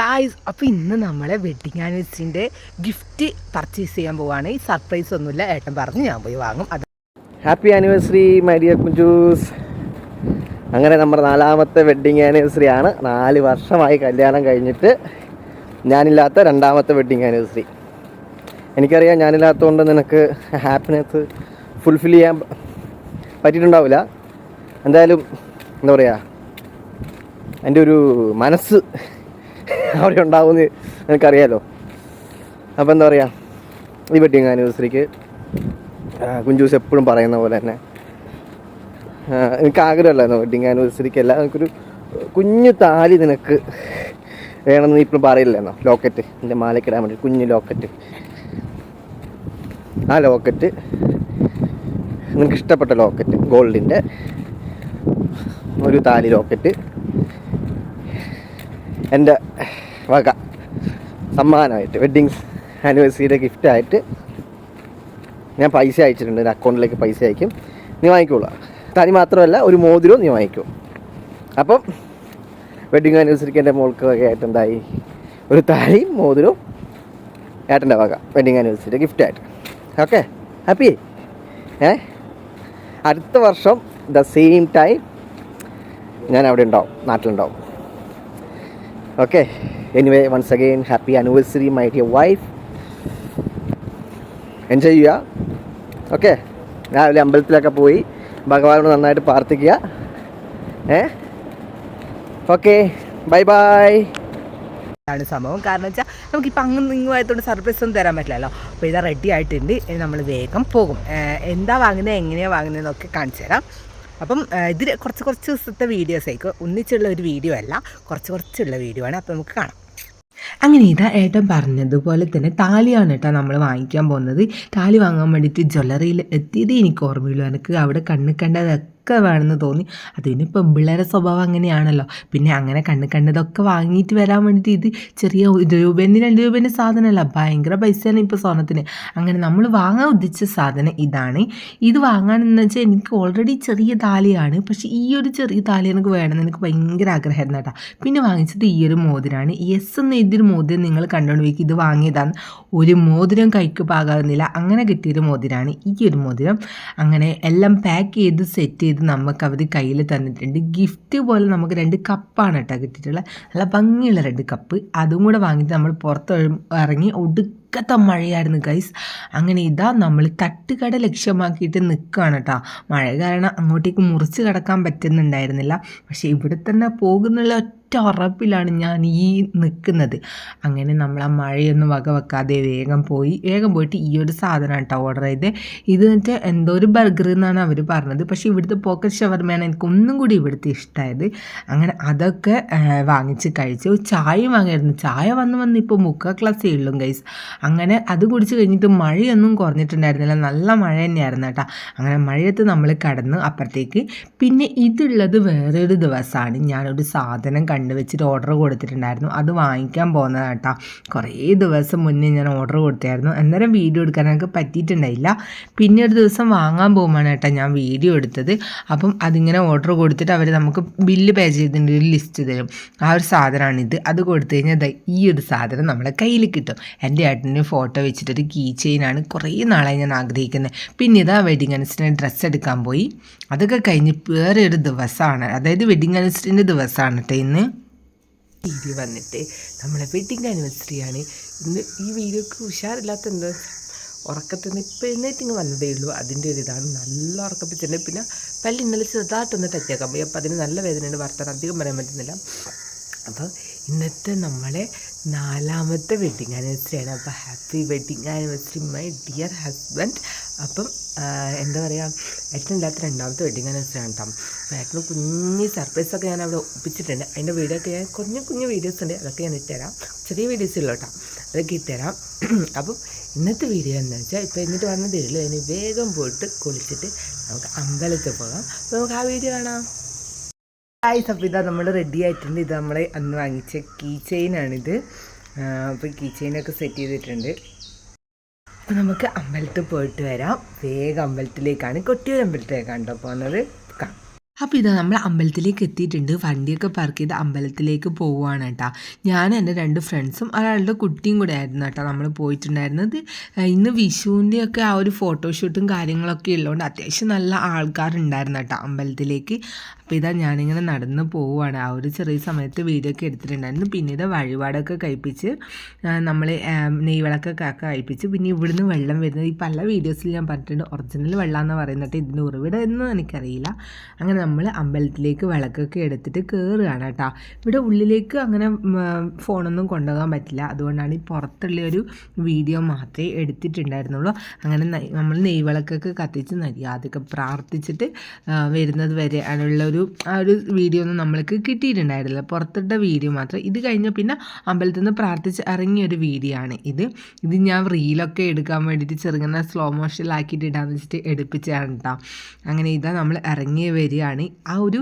Guys അപ്പോൾ ഇന്ന് നമ്മളെ വെഡിങ് ആനിവേഴ്സറിന്റെ ഗിഫ്റ്റ് പർച്ചേസ് ചെയ്യാൻ പോവാണ്. ഈ സർപ്രൈസ് ഒന്നുമില്ല. ഏട്ടൻ പറഞ്ഞ് ഞാൻ പോയി വാങ്ങും. അത് happy anniversary my dear Kunjoos അങ്ങനെ നമ്മുടെ നാലാമത്തെ വെഡ്ഡിങ് ആനിവേഴ്സറി ആണ്. നാല് വർഷമായി കല്യാണം കഴിഞ്ഞിട്ട് ഞാനില്ലാത്ത രണ്ടാമത്തെ വെഡ്ഡിങ് ആനിവേഴ്സറി എനിക്കറിയാം ഞാനില്ലാത്തതുകൊണ്ട് നിനക്ക് ഹാപ്പിനെസ് ഫുൾഫിൽ ചെയ്യാൻ പറ്റിയിട്ടുണ്ടാവില്ല. എന്തായാലും എന്താ പറയുക എന്റെ ഒരു മനസ്സ് അവിടെ ഉണ്ടാവുമെന്ന് എനിക്കറിയാലോ. അപ്പോൾ എന്താ പറയുക ഈ വെഡിങ് ആനിവേഴ്സറിക്ക് കുഞ്ചൂസ് എപ്പോഴും പറയുന്ന പോലെ തന്നെ എനിക്ക് ആഗ്രഹമല്ലായിരുന്നു വെഡിങ് ആനിവേഴ്സറിക്ക് അല്ല എനിക്കൊരു കുഞ്ഞു താലി നിനക്ക് വേണമെന്ന് നീ ഇപ്പോഴും പറയില്ലായിരുന്നോ ലോക്കറ്റ് എന്റെ മാലക്കിടാൻ വേണ്ടി കുഞ്ഞു ലോക്കറ്റ് ആ ലോക്കറ്റ് നിനക്ക് ഇഷ്ടപ്പെട്ട ലോക്കറ്റ് ഗോൾഡിന്റെ ഒരു താലി ലോക്കറ്റ് എന്റെ വക സമ്മാനമായിട്ട് വെഡ്ഡിങ് ആനിവേഴ്സറിയുടെ ഗിഫ്റ്റായിട്ട് ഞാൻ പൈസ അയച്ചിട്ടുണ്ട്. എന്റെ അക്കൗണ്ടിലേക്ക് പൈസ അയക്കും. നീ വാങ്ങിക്കോളൂ. തനി മാത്രമല്ല ഒരു മോതിരവും നീ വാങ്ങിക്കും. അപ്പം വെഡ്ഡിങ് ആനിവേഴ്സറിക്ക് എന്റെ മോൾക്ക് വകയായിട്ട് എന്തായി? ഒരു താലിയും മോതിരവും ഏട്ടന്റെ വക വെഡ്ഡിങ് ആനിവേഴ്സറി ഗിഫ്റ്റായിട്ട് ഓക്കെ ഹാപ്പി ഏ? അടുത്ത വർഷം ദ സെയിം ടൈം ഞാൻ അവിടെ ഉണ്ടാവും നാട്ടിലുണ്ടാവും. Okay anyway once again happy anniversary my dear wife enjoy ചെയ്യുക. ഓക്കെ രാവിലെ അമ്പലത്തിലൊക്കെ പോയി ഭഗവാനോട് നന്നായിട്ട് പ്രാർത്ഥിക്കുക. ഏ? ഓക്കെ ബൈ ബൈ ആണ് സംഭവം. കാരണം വെച്ചാൽ നമുക്കിപ്പോൾ അങ്ങ് നിങ്ങുമായതുകൊണ്ട് സർപ്രൈസ് ഒന്നും തരാൻ പറ്റില്ലല്ലോ. അപ്പോൾ ഇതാ റെഡി ആയിട്ടുണ്ട്. നമ്മൾ വേഗം പോകും. എന്താ വാങ്ങുന്നത് എങ്ങനെയാണ് വാങ്ങുന്നതെന്നൊക്കെ കാണിച്ചു തരാം. അപ്പം ഇതിൽ ഇത് കുറച്ച് കുറച്ച് ദിവസത്തെ വീഡിയോസ് ഒന്നിച്ചുള്ള ഒരു വീഡിയോ അല്ല കുറച്ച് കുറച്ചുള്ള വീഡിയോ ആണ്. അപ്പോൾ നമുക്ക് കാണാം. അങ്ങനെ ഇതാ ഏട്ടൻ പറഞ്ഞതുപോലെ തന്നെ താലിയാണ് കേട്ടോ നമ്മൾ വാങ്ങിക്കാൻ പോകുന്നത്. താലി വാങ്ങാൻ വേണ്ടിയിട്ട് ജ്വല്ലറിയിൽ എത്തിയത് എനിക്ക് ഓർമ്മയുള്ളൂ എനിക്ക് അവിടെ കണ്ണ് കണ്ടതൊക്കെ വേണമെന്ന് തോന്നി. അത് പിന്നെ പെമ്പിള്ളേരെ സ്വഭാവം അങ്ങനെയാണല്ലോ. പിന്നെ അങ്ങനെ കണ്ണ് കണ്ടതൊക്കെ വാങ്ങിയിട്ട് വരാൻ വേണ്ടിയിട്ട് ഇത് ചെറിയ ഒരു രൂപേന്റെ രണ്ട് രൂപേന്റെ സാധനമല്ല. ഭയങ്കര പൈസയാണ് ഇപ്പോൾ സ്വർണത്തിന് അങ്ങനെ നമ്മൾ വാങ്ങാൻ ഉദ്ദേശിച്ച സാധനം ഇതാണ്. ഇത് വാങ്ങാനെന്ന് വെച്ചാൽ എനിക്ക് ഓൾറെഡി ചെറിയ താലിയാണ്. പക്ഷേ ഈ ഒരു ചെറിയ താലി എനിക്ക് വേണമെന്ന് എനിക്ക് ഭയങ്കര ആഗ്രഹമായിരുന്നു കേട്ടോ. പിന്നെ വാങ്ങിച്ചത് ഈ ഒരു മോതിരാണ്. എസ് എന്ന് എഴുതിയൊരു മോതിരം നിങ്ങൾ കണ്ടുകൊണ്ട് പോയി ഇത് വാങ്ങിയതാണ്. ഒരു മോതിരം കൈക്ക് പാകാവുന്നില്ല. അങ്ങനെ കിട്ടിയൊരു മോതിരാണ് ഈ ഒരു മോതിരം. അങ്ങനെ എല്ലാം പാക്ക് ചെയ്ത് സെറ്റ് ചെയ്ത് നമുക്ക് അവർ കയ്യിൽ തന്നിട്ടുണ്ട്. ഗിഫ്റ്റ് പോലെ നമുക്ക് രണ്ട് കപ്പാണ് കേട്ടോ കിട്ടിയിട്ടുള്ളത്. നല്ല ഭംഗിയുള്ള രണ്ട് കപ്പ്. അതും കൂടെ വാങ്ങിയിട്ട് നമ്മൾ പുറത്ത് ഇറങ്ങി ഒടുക്കത്തെ മഴയായിരുന്നു ഗൈസ് അങ്ങനെ ഇതാ നമ്മൾ തട്ടുകട ലക്ഷ്യമാക്കിയിട്ട് നിൽക്കുകയാണ് കേട്ടോ മഴ കാരണം അങ്ങോട്ടേക്ക് മുറിച്ച് കിടക്കാൻ പറ്റുന്നുണ്ടായിരുന്നില്ല. പക്ഷേ ഇവിടെ തന്നെ പോകുന്നുള്ള ഒറ്റ ഉറപ്പിലാണ് ഞാൻ ഈ നിൽക്കുന്നത് അങ്ങനെ നമ്മൾ ആ മഴയൊന്നും വക വെക്കാതെ വേഗം പോയി വേഗം പോയിട്ട് ഈ ഒരു സാധനം കേട്ടോ ഓർഡർ ചെയ്ത്. ഇത് എന്നിട്ട് എന്തോ ഒരു ബർഗർ എന്നാണ് അവർ പറഞ്ഞത്. പക്ഷേ ഇവിടുത്തെ പോക്കറ്റ് ഷവർമയാണ് എനിക്ക് ഒന്നും കൂടി ഇവിടുത്തെ ഇഷ്ടമായത് അങ്ങനെ അതൊക്കെ വാങ്ങിച്ച് കഴിച്ചു. ചായ വാങ്ങിയിരുന്നു ചായ വന്ന് വന്ന് ഇപ്പോൾ മുക്കാൽ ക്ലാസ്സേ ഉള്ളൂ ഗൈസ് അങ്ങനെ അത് കുടിച്ച് കഴിഞ്ഞിട്ട് മഴയൊന്നും കുറഞ്ഞിട്ടുണ്ടായിരുന്നില്ല. നല്ല മഴ തന്നെയായിരുന്നു കേട്ടോ. അങ്ങനെ മഴയത്ത് നമ്മൾ കടന്നു അപ്പുറത്തേക്ക് പിന്നെ ഇതുള്ളത് വേറൊരു ദിവസമാണ് ഞാനൊരു സാധനം കണ്ടുവച്ചിട്ട് ഓർഡർ കൊടുത്തിട്ടുണ്ടായിരുന്നു. അത് വാങ്ങിക്കാൻ പോകുന്നതാണ് കേട്ടോ. കുറേ ദിവസം മുന്നേ ഞാൻ ഓർഡർ കൊടുത്തായിരുന്നു. അന്നേരം വീഡിയോ എടുക്കാൻ എനിക്ക് പറ്റിയിട്ടുണ്ടായില്ല. പിന്നെ ഒരു ദിവസം വാങ്ങാൻ പോകുമ്പോൾ കേട്ടോ ഞാൻ വീഡിയോ എടുത്തത്. അപ്പം അതിങ്ങനെ ഓർഡർ കൊടുത്തിട്ട് അവർ നമുക്ക് ബില്ല് പേ ചെയ്തിട്ടുണ്ട് ഒരു ലിസ്റ്റ് തരും. ആ ഒരു സാധനമാണിത്. അത് കൊടുത്തു കഴിഞ്ഞാൽ ഈ ഒരു സാധനം നമ്മളെ കയ്യിൽ കിട്ടും. എന്റെ ഏട്ടന്റെ ഫോട്ടോ വെച്ചിട്ട് വെച്ചിട്ടൊരു കീ ചെയിനാണ് കുറേ നാളായി ഞാൻ ആഗ്രഹിക്കുന്നത് പിന്നെ ഇതാ വെഡിങ് അനുസരിച്ച് ഡ്രസ്സ് എടുക്കാൻ പോയി. അതൊക്കെ കഴിഞ്ഞ് വേറെ ഒരു ദിവസമാണ് അതായത് വെഡിങ് അനുസരിച്ചിന്റെ ദിവസമാണ് കേട്ടോ ഇന്ന്. വീഡിയോ വന്നിട്ട് നമ്മളെ വെഡിങ് ആനിവേഴ്സറിയാണ് ഇന്ന് ഈ വീഡിയോക്ക് ഉഷാറില്ലാത്ത എന്താ? ഉറക്കത്തിന് നിന്ന് ഇപ്പോൾ എഴുന്നേറ്റിങ് വന്നതേ ഉള്ളൂ. അതിന്റെ ഒരു ഇതാണ്. നല്ല ഉറക്കപ്പിച്ചിട്ടുണ്ട് പിന്നെ പല്ല് ഇന്നലെ ചെറുതായിട്ടൊന്ന് ടച്ചാക്കാൻ പോയി അപ്പോൾ അതിന് നല്ല വേദനയുണ്ട്. വർത്താൻ അധികം പറയാൻ പറ്റുന്നില്ല. അപ്പോൾ ഇന്നത്തെ നമ്മളെ നാലാമത്തെ വെഡ്ഡിങ് ആനിവേഴ്സറിയാണ് അപ്പോൾ happy wedding anniversary my dear husband അപ്പം എന്താ പറയുക ഏട്ടനില്ലാത്ത രണ്ടാമത്തെ വെഡ്ഡിങ് ആനിവേഴ്സറി ആണ് കേട്ടോ അപ്പോൾ ഏട്ടന് കുഞ്ഞ് സർപ്രൈസൊക്കെ ഞാൻ അവിടെ ഒപ്പിച്ചിട്ടുണ്ട്. അതിന്റെ വീഡിയോ ഒക്കെ ഞാൻ കുഞ്ഞു കുഞ്ഞു വീഡിയോസ് ഉണ്ട്. അതൊക്കെ ഞാൻ ഇട്ടുതരാം. ചെറിയ വീഡിയോസ് ഉള്ളൂ കേട്ടോ അതൊക്കെ ഇട്ടുതരാം. അപ്പം ഇന്നത്തെ വീഡിയോ എന്താ വെച്ചാൽ ഇപ്പോൾ എന്നിട്ട് വന്നതേ ഉള്ളൂ. അതിന് വേഗം പോയിട്ട് കുളിച്ചിട്ട് നമുക്ക് അമ്പലത്തിൽ പോകാം. അപ്പോൾ നമുക്ക് ആ വീഡിയോ കാണാം. ഹായ് സഫിത നമ്മൾ റെഡി ആയിട്ടുണ്ട്. ഇത് നമ്മളെ അന്ന് വാങ്ങിച്ച കീ ചെയിനാണിത് അപ്പോൾ കീ ചെയിനൊക്കെ സെറ്റ് ചെയ്തിട്ടുണ്ട്. അപ്പോൾ നമുക്ക് അമ്പലത്തിൽ പോയിട്ട് വരാം. വേഗം അമ്പലത്തിലേക്കാണ്. കൊട്ടിയൂർ അമ്പലത്തിലേക്കാണ് കേട്ടോ പോകുന്നത് കാണാം. അപ്പോൾ നമ്മൾ അമ്പലത്തിലേക്ക് എത്തിയിട്ടുണ്ട്. വണ്ടിയൊക്കെ പാർക്ക് ചെയ്ത് അമ്പലത്തിലേക്ക് പോവുകയാണ് കേട്ടോ ഞാൻ എന്റെ രണ്ട് ഫ്രണ്ട്സും ഒരാളുടെ കുട്ടിയും കൂടെ ആയിരുന്നു കേട്ടോ നമ്മൾ പോയിട്ടുണ്ടായിരുന്നത്. ഇന്ന് വിഷുവിന്റെയൊക്കെ ആ ഒരു ഫോട്ടോഷൂട്ടും കാര്യങ്ങളൊക്കെ ഉള്ളതുകൊണ്ട് അത്യാവശ്യം നല്ല ആൾക്കാരുണ്ടായിരുന്നു കേട്ടോ അമ്പലത്തിലേക്ക്. അപ്പോൾ ഇതാ ഞാനിങ്ങനെ നടന്ന് പോവുകയാണ് ആ ഒരു ചെറിയ സമയത്ത് വീഡിയോ ഒക്കെ എടുത്തിട്ടുണ്ടായിരുന്നു. പിന്നീട് വഴിപാടൊക്കെ കഴിപ്പിച്ച് നമ്മൾ നെയ്വിളക്കൊക്കെ കഴിപ്പിച്ച് പിന്നെ ഇവിടുന്ന് വെള്ളം വരുന്നത്. ഈ പല വീഡിയോസിൽ ഞാൻ പറഞ്ഞിട്ടുണ്ട്. ഒറിജിനൽ വെള്ളം എന്ന് പറയുന്നത് ഇതിന്റെ ഉറവിടം എന്നും എനിക്കറിയില്ല. അങ്ങനെ നമ്മൾ അമ്പലത്തിലേക്ക് വിളക്കൊക്കെ എടുത്തിട്ട് കയറുകയാണ് കേട്ടോ. ഇവിടെ ഉള്ളിലേക്ക് അങ്ങനെ ഫോണൊന്നും കൊണ്ടുപോകാൻ പറ്റില്ല. അതുകൊണ്ടാണ് ഈ പുറത്തുള്ള ഒരു വീഡിയോ മാത്രമേ എടുത്തിട്ടുണ്ടായിരുന്നുള്ളൂ. അങ്ങനെ നമ്മൾ നെയ്വിളക്കൊക്കെ കത്തിച്ച് നരിയാതൊക്കെ പ്രാർത്ഥിച്ചിട്ട് വരുന്നത് വരെ ഉള്ളൊരു ആ ഒരു വീഡിയോ ഒന്നും നമ്മൾക്ക് കിട്ടിയിട്ടുണ്ടായിരുന്നില്ല. പുറത്തിട്ട വീഡിയോ മാത്രം. ഇത് കഴിഞ്ഞ പിന്നെ അമ്പലത്തിൽ നിന്ന് പ്രാർത്ഥിച്ച് ഇറങ്ങിയ ഒരു വീഡിയോ ആണ് ഇത്. ഇത് ഞാൻ റീലൊക്കെ എടുക്കാൻ വേണ്ടിയിട്ട് ചെറുങ്ങനെ സ്ലോ മോഷനിലാക്കിയിട്ട് ഇടാന്ന് വെച്ചിട്ട് എടുപ്പിച്ചതാണ് കേട്ടോ അങ്ങനെ ഇതാ നമ്മൾ ഇറങ്ങിയ വരികയാണ്. ആ ഒരു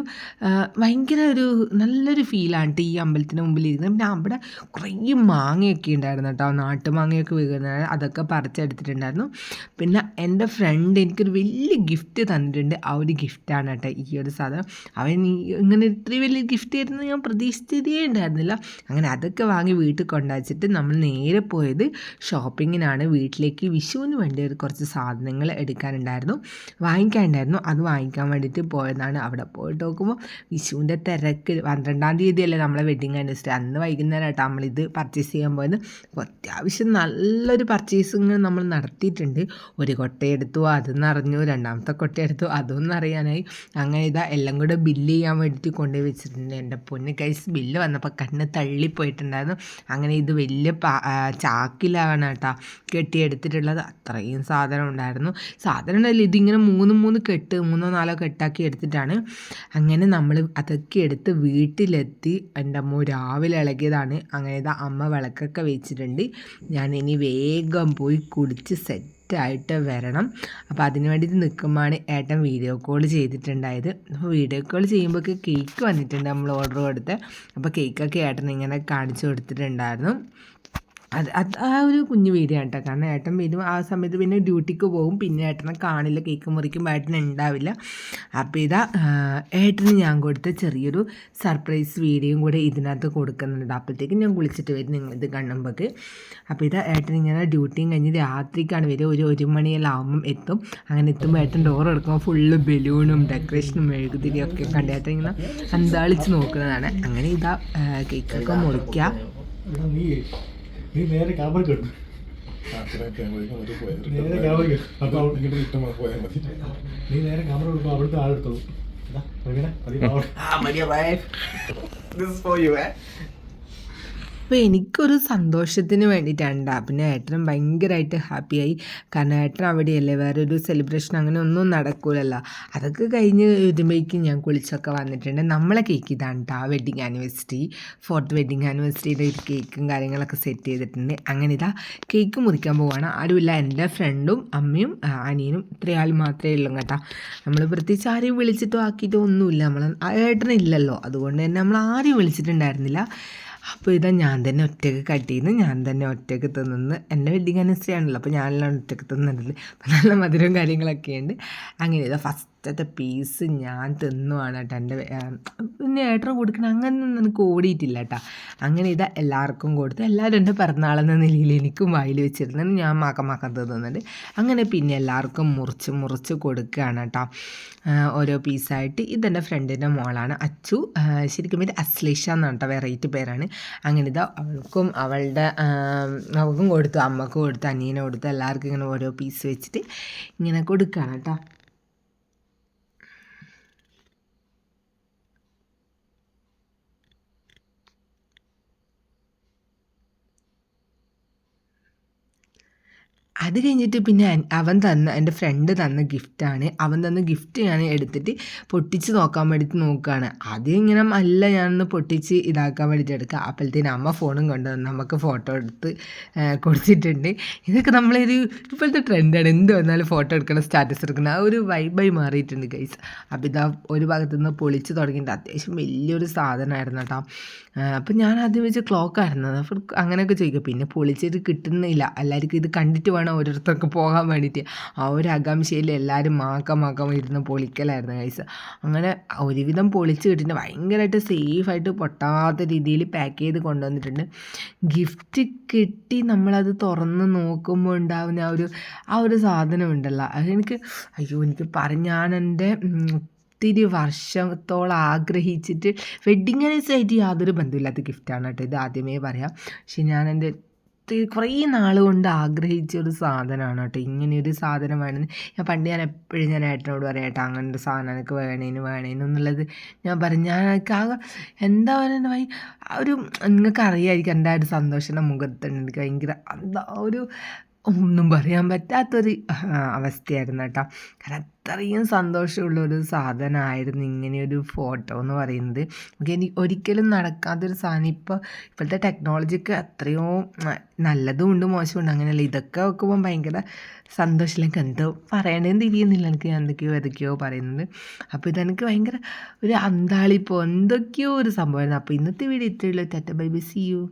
ഭയങ്കര ഒരു നല്ലൊരു ഫീലാണ് ഈ അമ്പലത്തിന് മുമ്പിൽ ഇരിക്കുന്നത് പിന്നെ അവിടെ കുറേ മാങ്ങയൊക്കെ ഉണ്ടായിരുന്നു കേട്ടോ നാട്ടുമാങ്ങയൊക്കെ വീഴുന്നത് അതൊക്കെ പറിച്ചെടുത്തിട്ടുണ്ടായിരുന്നു. പിന്നെ എന്റെ ഫ്രണ്ട് എനിക്കൊരു വലിയ ഗിഫ്റ്റ് തന്നിട്ടുണ്ട്. ആ ഒരു ഗിഫ്റ്റാണ് കേട്ടോ ഈ ഒരു സാധനം. അവൻ ഇങ്ങനെ ഇത്രയും വലിയ ഗിഫ്റ്റ് തരുന്നത് ഞാൻ പ്രതീക്ഷിച്ചതേ ഉണ്ടായിരുന്നില്ല. അങ്ങനെ അതൊക്കെ വാങ്ങി വീട്ടിൽ കൊണ്ടുവച്ചിട്ട് നമ്മൾ നേരെ പോയത് ഷോപ്പിങ്ങിനാണ് വീട്ടിലേക്ക് വിഷുവിന് വേണ്ടി ഒരു കുറച്ച് സാധനങ്ങൾ എടുക്കാനുണ്ടായിരുന്നു. വാങ്ങിക്കാനുണ്ടായിരുന്നു. അത് വാങ്ങിക്കാൻ വേണ്ടിയിട്ട് പോയതാണ്. അവിടെ പോയിട്ട് നോക്കുമ്പോൾ വിഷുവിന്റെ തിരക്ക് പന്ത്രണ്ടാം തീയതി അല്ലേ നമ്മളെ വെഡിങ് ആനിവേഴ്സറി അന്ന് വൈകുന്നേരമായിട്ടാണ് നമ്മളിത് പർച്ചേസ് ചെയ്യാൻ പോയത്. അപ്പോൾ അത്യാവശ്യം നല്ലൊരു പർച്ചേസിങ് നമ്മൾ നടത്തിയിട്ടുണ്ട്. ഒരു കൊട്ടയെടുത്തു അതെന്ന് അറിഞ്ഞു. രണ്ടാമത്തെ കൊട്ടയെടുത്തു അതൊന്നും അറിയാനായി. അങ്ങനെ ഇതാ എല്ലാം കൂടെ ബില്ല് ചെയ്യാൻ വേണ്ടിയിട്ട് കൊണ്ടുപോയി വെച്ചിട്ടുണ്ട് എന്റെ പൊന്ന്. കൈസ് ബില്ല് വന്നപ്പോൾ കണ്ണ് തള്ളിപ്പോയിട്ടുണ്ടായിരുന്നു. അങ്ങനെ ഇത് വലിയ ചാക്കിലാണ് കേട്ടോ കെട്ടിയെടുത്തിട്ടുള്ളത്. അത്രയും സാധനം ഉണ്ടായിരുന്നു. സാധനം ഉണ്ടല്ലോ ഇതിങ്ങനെ മൂന്ന് മൂന്ന് കെട്ട് മൂന്നോ നാലോ കെട്ടാക്കി എടുത്തിട്ടാണ്. അങ്ങനെ നമ്മൾ അതൊക്കെ എടുത്ത് വീട്ടിലെത്തി. എന്റെ അമ്മ രാവിലെ ഇളകിയതാണ്. അങ്ങനെ അമ്മ വിളക്കൊക്കെ വെച്ചിട്ടുണ്ട്. ഞാൻ ഇനി വേഗം പോയി കുടിച്ച് സെറ്റായിട്ട് വരണം. അപ്പോൾ അതിന് വേണ്ടിയിട്ട് നിൽക്കുമ്പോഴാണ് ഏട്ടൻ വീഡിയോ കോൾ ചെയ്തിട്ടുണ്ടായത്. അപ്പോൾ വീഡിയോ കോൾ ചെയ്യുമ്പോഴൊക്കെ കേക്ക് വന്നിട്ടുണ്ട് നമ്മൾ ഓർഡർ കൊടുത്ത്. അപ്പോൾ കേക്കൊക്കെ ഏട്ടൻ ഇങ്ങനെ കാണിച്ചു കൊടുത്തിട്ടുണ്ടായിരുന്നു. അത് അത് ആ ഒരു കുഞ്ഞു വീഡിയോ കേട്ടോ കാരണം ഏട്ടൻ വരും ആ സമയത്ത് പിന്നെ ഡ്യൂട്ടിക്ക് പോകും. പിന്നെ ഏട്ടനെ കാണില്ല കേക്ക് മുറിക്കും ഏട്ടൻ ഉണ്ടാവില്ല അപ്പോൾ ഇതാ ഏട്ടന് ഞാൻ കൊടുത്ത ചെറിയൊരു സർപ്രൈസ് വീഡിയോയും കൂടെ ഇതിനകത്ത് കൊടുക്കുന്നുണ്ട്. അപ്പോഴത്തേക്കും ഞാൻ കുളിച്ചിട്ട് വരും നിങ്ങൾ ഇത് കാണുമ്പോൾ അപ്പോൾ ഇതാ ഏട്ടൻ ഇങ്ങനെ ഡ്യൂട്ടിയും കഴിഞ്ഞ് രാത്രിക്കാണ് വരിക. ഒരു ഒരു മണിയെല്ലാം എത്തും. അങ്ങനെ എത്തുമ്പോൾ ഏട്ടൻ ഡോർ എടുക്കുമ്പോൾ ഫുള്ള് ബലൂണും ഡെക്കറേഷനും മെഴുകുതിരിയും ഒക്കെ കണ്ട് ഏട്ടൻ ഇങ്ങനെ അന്താളിച്ച് നോക്കുന്നതാണ്. അങ്ങനെ ഇതാ കേക്കൊക്കെ മുറിക്കുക നീ നീ നേരെ ക്യാമറ കിട്ടും നേരെ ക്യാമറ അപ്പൊ അവിടെ നീ നേരെ ക്യാമറ കൊടുക്കും അവിടുത്തെ ആളെടുത്തോളൂ ഈസ് ഫോർ യു അവിടെ. അപ്പോൾ എനിക്കൊരു സന്തോഷത്തിന് വേണ്ടിയിട്ടാണ്. ട്ടാ. പിന്നെ ഏട്ടനും ഭയങ്കരമായിട്ട് ഹാപ്പിയായി. കാരണം ഏട്ടൻ അവിടെയല്ലേ. വേറെ ഒരു സെലിബ്രേഷൻ അങ്ങനെ ഒന്നും നടക്കൂലല്ലോ. അതൊക്കെ കഴിഞ്ഞ് വരുമ്പോഴേക്കും ഞാൻ കുളിച്ചൊക്കെ വന്നിട്ടുണ്ട്. നമ്മളെ കേക്ക് ഇതാണ് കേട്ടോ വെഡിങ് ആനിവേഴ്സറി ഫോർത്ത് വെഡിങ് ആനിവേഴ്സറിയുടെ ഒരു കേക്കും കാര്യങ്ങളൊക്കെ സെറ്റ് ചെയ്തിട്ടുണ്ട്. അങ്ങനെ ഇതാ കേക്ക് മുറിക്കാൻ പോവുകയാണ് ആരുമില്ല. എന്റെ ഫ്രണ്ടും അമ്മയും അനിയനും ഇത്രയാൾ മാത്രമേ ഉള്ളൂ കേട്ടോ. നമ്മൾ പ്രത്യേകിച്ച് ആരെയും വിളിച്ചിട്ടോ ആക്കിയിട്ടോ ഒന്നുമില്ല. നമ്മൾ ഏട്ടനില്ലല്ലോ. അതുകൊണ്ട് തന്നെ നമ്മൾ ആരെയും വിളിച്ചിട്ടുണ്ടായിരുന്നില്ല. അപ്പോൾ ഇതാ ഞാൻ തന്നെ ഒറ്റയ്ക്ക് കട്ടിന്ന് ഞാൻ തന്നെ ഒറ്റയ്ക്ക് തിന്നുന്നു. എന്റെ വെഡിങ് അനുസരിച്ചാണല്ലോ അപ്പോൾ ഞാനെല്ലാം ഒറ്റയ്ക്ക് തിന്നിട്ടില്ല നല്ല മധുരവും കാര്യങ്ങളൊക്കെ ഉണ്ട് അങ്ങനെ ഇതാ ഫസ്റ്റത്തെ പീസ് ഞാൻ തിന്നുവാണ് കേട്ടോ എന്റെ പിന്നെ ഏട്ടറ കൊടുക്കണം അങ്ങനെയൊന്നും എനിക്ക് ഓടിയിട്ടില്ല കേട്ടോ അങ്ങനെ ഇതാ എല്ലാവർക്കും കൊടുത്ത് എല്ലാവരും എന്റെ പിറന്നാളെന്ന നിലയിൽ എനിക്കും വായിൽ വെച്ചിരുന്നത് ഞാൻ മാക്കം മാക്കം തിന്നുന്നുണ്ട്. അങ്ങനെ പിന്നെ എല്ലാവർക്കും മുറിച്ച് മുറിച്ച് കൊടുക്കുകയാണ് കേട്ടോ ഓരോ പീസായിട്ട് ഇതെന്റെ ഫ്രണ്ടിന്റെ മോളാണ്. അച്ചു ശരിക്കും ഇത് അശ്ലേഷ എന്നാണ് കേട്ടോ വെറൈറ്റി പേരാണ്. അങ്ങനെ ഇതാ അവൾക്കും അവളുടെ അവൾക്കും കൊടുത്തു അമ്മക്കും കൊടുത്തു അനിയനെ കൊടുത്തു എല്ലാവർക്കും ഇങ്ങനെ ഓരോ പീസ് വെച്ചിട്ട് ഇങ്ങനെ കൊടുക്കുകയാണ് കേട്ടോ അത് കഴിഞ്ഞിട്ട് പിന്നെ അവൻ തന്ന എന്റെ ഫ്രണ്ട് തന്ന ഗിഫ്റ്റാണ് അവൻ തന്ന ഗിഫ്റ്റ് ഞാൻ എടുത്തിട്ട് പൊട്ടിച്ച് നോക്കാൻ വേണ്ടിയിട്ട് നോക്കുകയാണ് ആദ്യം ഇങ്ങനെ അല്ല ഞാനൊന്ന് പൊട്ടിച്ച് ഇതാക്കാൻ വേണ്ടിയിട്ട് എടുക്കുക അപ്പോഴത്തേന് അമ്മ ഫോണും കൊണ്ടുവന്ന് നമുക്ക് ഫോട്ടോ എടുത്ത് കൊടുത്തിട്ടുണ്ട്. ഇതൊക്കെ നമ്മളൊരു ഇപ്പോഴത്തെ ട്രെൻഡാണ് എന്ത് വന്നാലും ഫോട്ടോ എടുക്കണം സ്റ്റാറ്റസ് എടുക്കണം ആ ഒരു വൈബായി മാറിയിട്ടുണ്ട് ഗൈസ് അപ്പോൾ ഇതാ ഒരു ഭാഗത്തു നിന്ന് പൊളിച്ച് തുടങ്ങിയിട്ട് അത്യാവശ്യം വലിയൊരു സാധനമായിരുന്നു കേട്ടോ. അപ്പം ഞാൻ ആദ്യം വെച്ച് ക്ലോക്കായിരുന്നു അപ്പോൾ അങ്ങനെയൊക്കെ ചോദിക്കും. പിന്നെ പൊളിച്ചിട്ട് കിട്ടുന്നില്ല. എല്ലാവർക്കും ഇത് കണ്ടിട്ട് വേണം എന്നാണ് ഓരോരുത്തർക്ക് പോകാൻ വേണ്ടിയിട്ട്. ആ ഒരു ആകാംക്ഷയിൽ എല്ലാവരും മാക്കം മാക്കം ഇരുന്ന് പൊളിക്കലായിരുന്നു കൈസ് അങ്ങനെ ഒരുവിധം പൊളിച്ച് കിട്ടിയിട്ട് ഭയങ്കരമായിട്ട് സേഫായിട്ട് പൊട്ടാത്ത രീതിയിൽ പാക്ക് ചെയ്ത് കൊണ്ടുവന്നിട്ടുണ്ട്. ഗിഫ്റ്റ് കിട്ടി നമ്മളത് തുറന്ന് നോക്കുമ്പോൾ ഉണ്ടാവുന്ന ആ ഒരു ആ ഒരു സാധനം ഉണ്ടല്ലോ. അതെനിക്ക് അയ്യോ എനിക്ക് പറഞ്ഞ ഞാൻ എന്റെ ഒത്തിരി വർഷത്തോളം ആഗ്രഹിച്ചിട്ട് വെഡിങ് ആയിട്ട് യാതൊരു ബന്ധമില്ലാത്ത ഗിഫ്റ്റാണ് കേട്ടോ. ഇത് ആദ്യമേ പറയാം. പക്ഷെ ഞാൻ എന്റെ കുറേ നാൾ കൊണ്ട് ആഗ്രഹിച്ച ഒരു സാധനമാണ് കേട്ടോ. ഇങ്ങനെയൊരു സാധനം വേണമെന്ന് ഞാൻ പണ്ട് ഞാൻ എപ്പോഴും ഞാൻ ഏട്ടനോട് പറയാം ഏട്ടാ അങ്ങനെ ഒരു സാധനം എനിക്ക് വേണേനു വേണേനു എന്നുള്ളത് ഞാൻ പറഞ്ഞു ഞാൻ എനിക്ക് ആകെ എന്താ പറയുക വൈ ഒരു നിങ്ങൾക്ക് അറിയായിരിക്കും എന്റെ ആ ഒരു സന്തോഷം മുഖത്തുണ്ട് എനിക്ക് ഭയങ്കര എന്താ ഒരു ഒന്നും പറയാൻ പറ്റാത്തൊരു അവസ്ഥയായിരുന്നു കേട്ടോ. കാരണം അത്രയും സന്തോഷമുള്ളൊരു സാധനമായിരുന്നു ഇങ്ങനെയൊരു ഫോട്ടോ എന്ന് പറയുന്നത്. ഇനി ഒരിക്കലും നടക്കാത്തൊരു സാധനം. ഇപ്പോൾ ഇപ്പോഴത്തെ ടെക്നോളജിക്ക് എത്രയോ ആ, നല്ലതും ഉണ്ട് മോശമുണ്ട് അങ്ങനെയല്ല. ഇതൊക്കെ വെക്കുമ്പോൾ ഭയങ്കര സന്തോഷം. എനിക്ക് എന്തോ പറയണേന്ന് തിരിയുന്നില്ല എനിക്ക് എന്തൊക്കെയോ ഏതൊക്കെയോ പറയുന്നത്. അപ്പോൾ ഇതെനിക്ക് ഭയങ്കര ഒരു അന്താളിപ്പോ. എന്തൊക്കെയോ ഒരു സംഭവമായിരുന്നു. അപ്പോൾ ഇന്നത്തെ വീഡിയോ ഇത്രയുള്ളൂ tata bye bye see you